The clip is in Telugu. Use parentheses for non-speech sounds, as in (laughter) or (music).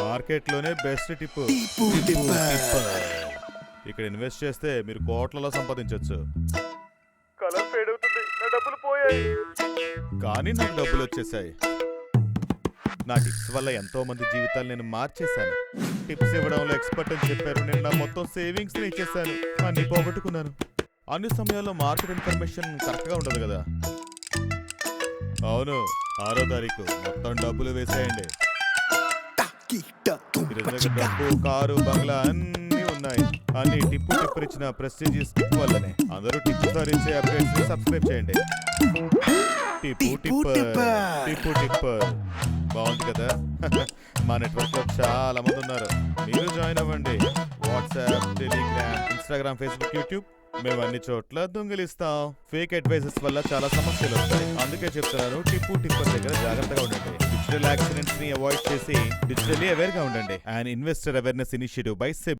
మార్కెట్లోనే బెస్ట్ టిప్. ఇక్కడ ఇన్వెస్ట్ చేస్తే మీరు కోట్లలో సంపాదించవచ్చు కలర్ ఫేడ్ అవుతుంది. నా డబ్బులు పోయాయి. కానీ నాకు డబ్బులు వచ్చేసాయి. నా టిప్స్ వల్ల ఎంతో మంది జీవితాలు నేను మార్చేశాను. టిప్స్ ఇవ్వడంలో ఎక్స్పర్ట్ అని చెప్పారు. నేను నా మొత్తం సేవింగ్స్ ఇచ్చేసాను అన్ని పోగొట్టుకున్నాను. అన్ని సమయాల్లో మార్కెట్ ఇన్ఫర్మేషన్ కరెక్ట్గా ఉండదు కదా. అవును. ఆరో తారీఖు. మొత్తం డబ్బులు వేసేయండి. డబ్బు కారు బంగ్లా అన్ని ఉన్నాయి. అన్ని టిప్పు టిప్పు ఇచ్చిన ప్రెస్టీజియస్ టిప్ వల్లనే. అందరూ టిప్పు సార్ ఇచ్చే అప్డేట్స్ని సబ్స్క్రైబ్ చేయండి. టిప్పు టిప్ టిప్పు టిప్ బాగుంది కదా? (laughs) మా నెట్వర్క్లో చాలా మంది ఉన్నారు. మీరు జాయిన్ అవ్వండి. WhatsApp Telegram Instagram Facebook YouTube. మేము అన్ని చోట్ల దొంగిలిస్తాం. ఫేక్ అడ్వైజెస్ వల్ల చాలా సమస్యలు వస్తాయి. అందుకే చెప్తున్నాను టిప్పు టిప్పర్ దగ్గర జాగ్రత్తగా ఉండండి. డిజిటల్ యాక్సిడెంట్స్ని అవాయిడ్ చేసి డిజిటల్లీ అవేర్గా ఉండండి. And investor awareness initiative by SEBI